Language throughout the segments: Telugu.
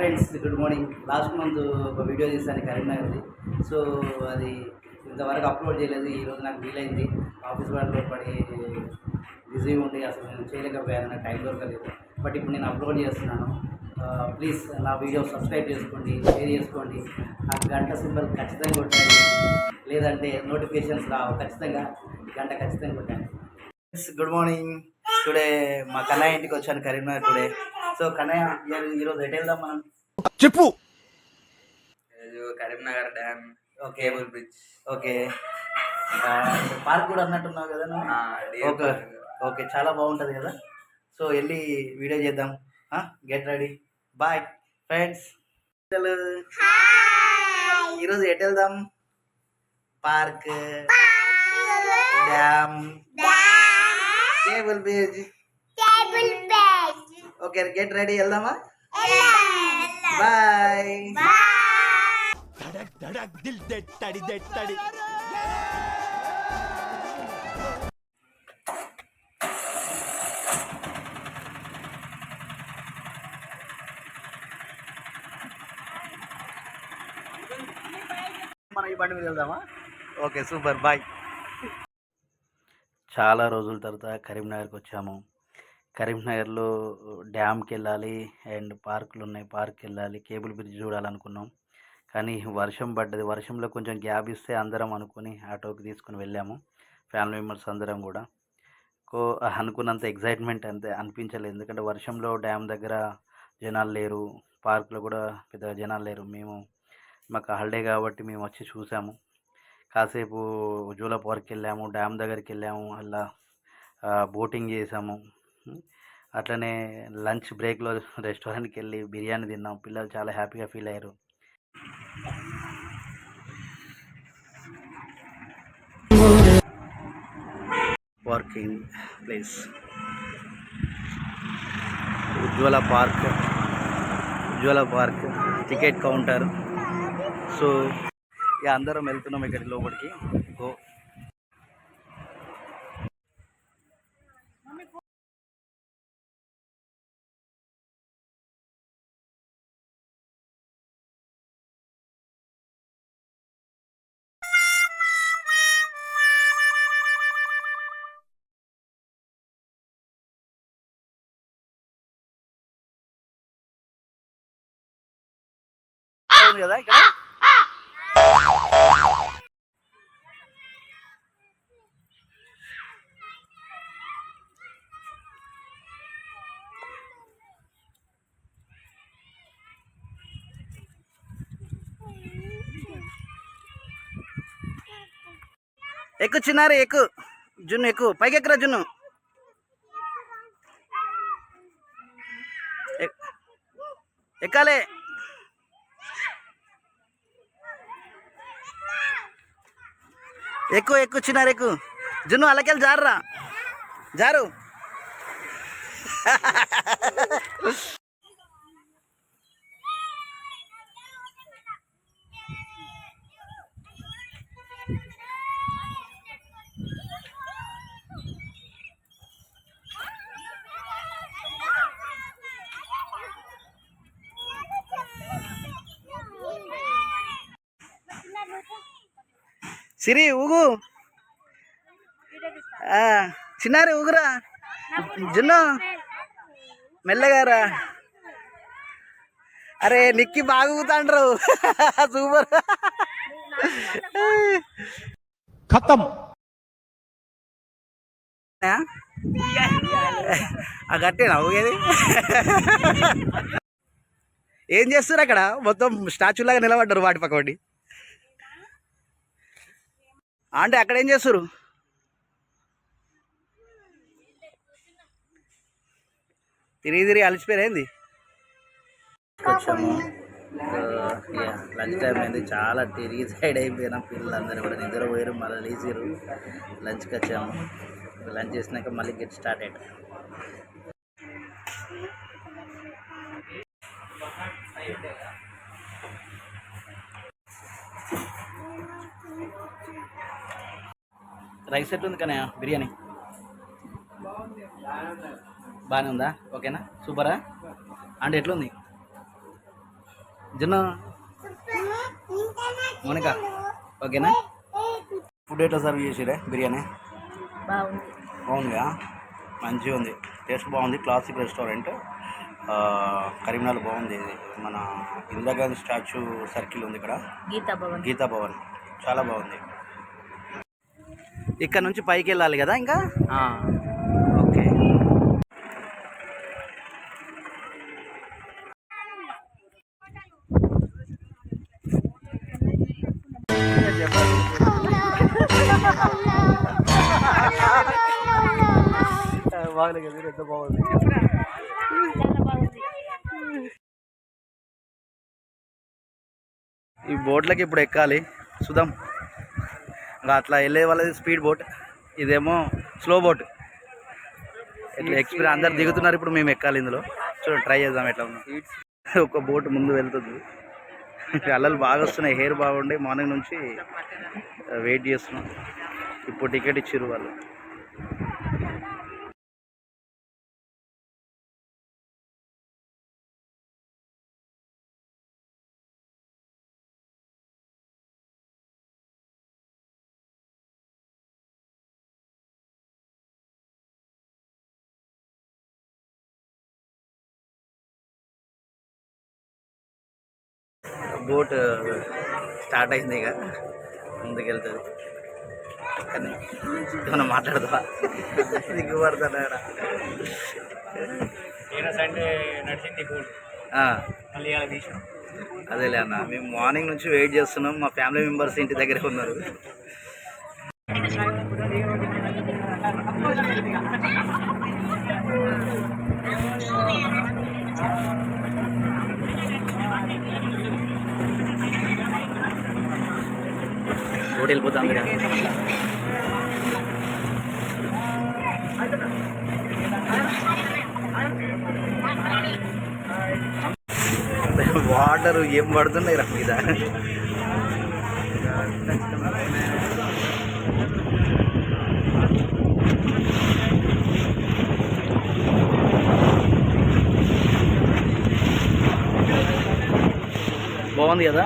Friends good morning last month ఒక వీడియో తీసాను కరీంనగర్ది. సో అది ఇంతవరకు అప్లోడ్ చేయలేదు ఈరోజు నాకు వీలైంది. ఆఫీస్ వర్క్లో పడి బిజీ ఉండి అసలు నేను చేయలేకపోయాను నాకు టైం దొరకలేదు. బట్ ఇప్పుడు నేను అప్లోడ్ చేస్తున్నాను. Uh, ప్లీజ్ నా వీడియో సబ్స్క్రైబ్ చేసుకోండి షేర్ చేసుకోండి. ఆ గంట సింబల్ ఖచ్చితంగా కొట్టండి. లేదంటే నోటిఫికేషన్స్ రావు ఖచ్చితంగా గంట ఖచ్చితంగా కొట్టండి. గుడ్ మార్నింగ్ టుడే మా కన్నయ్య ఇంటికి వచ్చాను కరీంనగర్ టుడే సో కన్నయ్య ఈరోజు ఎటు వెళ్దాం మనం? చెప్పు. Karimnagar dam okay cable bridge. Okay. Park కూడా అన్నట్టున్నావు కదా ఓకే. ఓకే చాలా బాగుంటుంది కదా. సో వెళ్ళి వీడియో చేద్దాం. Get ready. Bye friends. ఈరోజు ఎటు వెళ్దాం? Park dam. Cable bridge. Okay get ready వెళ్దామా? బాయ్ మనం ఈ బండి మీద వెళ్దామా? ఓకే సూపర్ బాయ్ చాలా రోజుల తర్వాత కరీంనగర్కి వచ్చాము. కరీంనగర్లో డ్యామ్కి వెళ్ళాలి అండ్ పార్కులు ఉన్నాయి పార్క్కి వెళ్ళాలి కేబుల్ బ్రిడ్జ్ చూడాలనుకున్నాం. కానీ వర్షం పడ్డది. వర్షంలో కొంచెం గ్యాప్ ఇస్తే అందరం అనుకుని ఆటోకి తీసుకుని వెళ్ళాము. ఫ్యామిలీ మెంబర్స్ అందరం కూడా. కో అనుకున్నంత ఎగ్జైట్మెంట్ అంతే అనిపించలేదు. ఎందుకంటే వర్షంలో డ్యామ్ దగ్గర జనాలు లేరు. పార్క్లో కూడా పెద్దగా జనాలు లేరు. మేము మాకు హాలిడే కాబట్టి మేము వచ్చి చూసాము. కాసేపు జూలా పార్క్కి వెళ్ళాము డ్యామ్ దగ్గరికి వెళ్ళాము అలా బోటింగ్ చేసాము. అట్లనే లంచ్ బ్రేక్లో రెస్టారెంట్కి వెళ్ళి బిర్యానీ తిన్నాం. పిల్లలు చాలా హ్యాపీగా ఫీల్ అయ్యారు. Parking place. Ujwala park. Ujwala park. Ticket counter. So ఇక అందరం వెళ్తున్నాం ఇక్కడి లోపలికి. ఉంది కదా ఇక్కడ? ఎక్కు చిన్నారి ఎక్కు. జున్ను ఎక్కు. పైకి ఎక్కురా జున్ను ఎక్కాలే. ఎక్కువ ఎక్కువ చిన్నారు ఎక్కువ జున్ను అల్లకెళ్ళి జారురా. జారు. సిరి ఊగు. చిన్నారి ఊగురా. జున్ను. మెల్లగారా. అరే నిక్కి బాగుతాండ్రు సూపర్. ఖతం. ఆ? గట్టేనా ఊగేది? ఏం చేస్తారు అక్కడ? మొత్తం స్టాచ్యూ లాగా నిలబడ్డారు వాటి పక్కటి అంటే అక్కడ ఏం చేస్తారు? తిరిగి తిరిగి అలసిపోయారేంది వచ్చాము లంచ్ టైం అయింది. చాలా తిరిగి సైడ్ అయిపోయినాం. పిల్లలందరూ కూడా నిద్ర పోయారు మళ్ళీ లేచారు లంచ్కి వచ్చాము. లంచ్ చేసినాక మళ్ళీ గెట్ స్టార్ట్ అయ్యాడు రైస్ ఎట్లుంది కానీ బిర్యానీ? బాగానే ఉందా? ఓకేనా? సూపరా? అంటే ఎట్లుంది? జున్న? మోనిక? ఓకేనా? ఫుడ్ ఎట్లా సర్వ్ చేసిరే బిర్యానీ? బాగుంది. మంచిగా ఉంది. టేస్ట్ బాగుంది. Classic restaurant. కరీంనగర్ బాగుంది. మన ఇందిరాగాంధీ స్టాచ్యూ సర్కిల్ ఉంది ఇక్కడ. గీతా భవన్. గీతా భవన్. చాలా బాగుంది. ఇక్కడ నుంచి పైకి వెళ్ళాలి కదా ఇంకా? ఓకే. ఈ బోట్లకి ఇప్పుడు ఎక్కాలి. చూద్దాం ఇంకా అట్లా వెళ్ళే వాళ్ళది స్పీడ్ బోట్ ఇదేమో స్లో బోట్. ఇట్లా ఎక్స్పీరియన్స్ అందరు దిగుతున్నారు ఇప్పుడు మేము ఎక్కాలి ఇందులో. చూడండి ట్రై చేద్దాం ఎట్లా ఉంది. ఒక బోట్ ముందు వెళ్తుంది. అల్లలు బాగా వస్తున్నాయి హెయిర్ బాగుండే. మార్నింగ్ నుంచి వెయిట్ చేస్తున్నాం. ఇప్పుడు టికెట్ ఇచ్చారు వాళ్ళు. బోట్ స్టార్ట్ అయింది ఇక. ముందుకు వెళ్తుంది కానీ ఏమన్నా మాట్లాడదా? దిగు పడతాడా సండే నడిచింది కూల్ మళ్ళీ అలా తీసినాం అదేలే అన్న మేము మార్నింగ్ నుంచి వెయిట్ చేస్తున్నాం. మా ఫ్యామిలీ మెంబర్స్ ఇంటి దగ్గరే ఉన్నారు. బోట్ వెళ్ళిపోతాం మీరు వాటర్ ఏం పడుతున్నాయి రా మీద? బాగుంది కదా?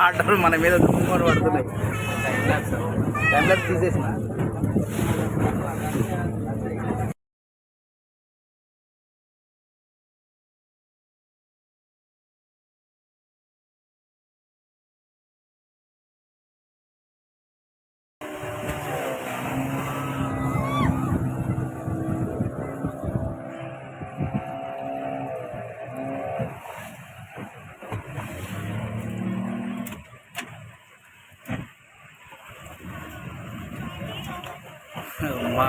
వాటర్ మన మీద దుమ్ముకొని పడుతున్నాయి. టైం లాప్స్ తీసేసిన మా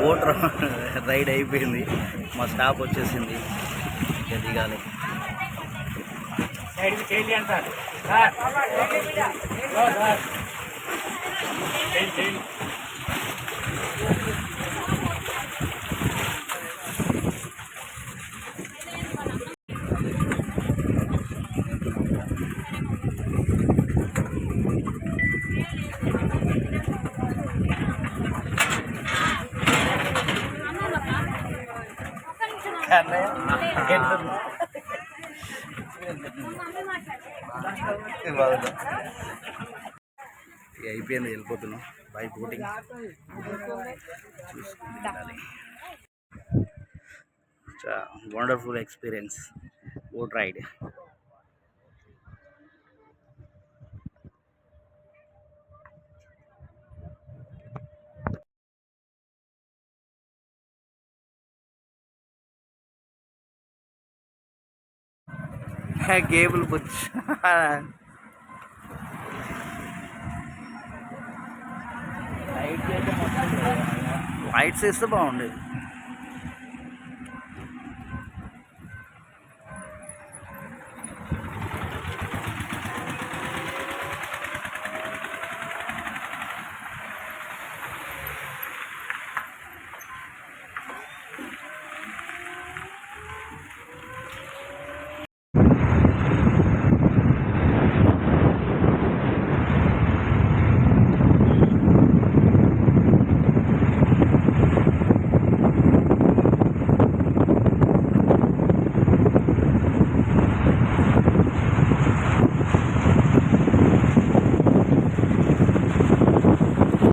బోట్ రైడ్ అయిపోయింది. మా స్టాప్ వచ్చేసింది. ఇక దిగాలి. అంటారు. అయిపోయింది వెళ్ళిపోతున్నాం. Bye boating wonderful experience boat ride cable Butch lights వేస్తే బాగుండేది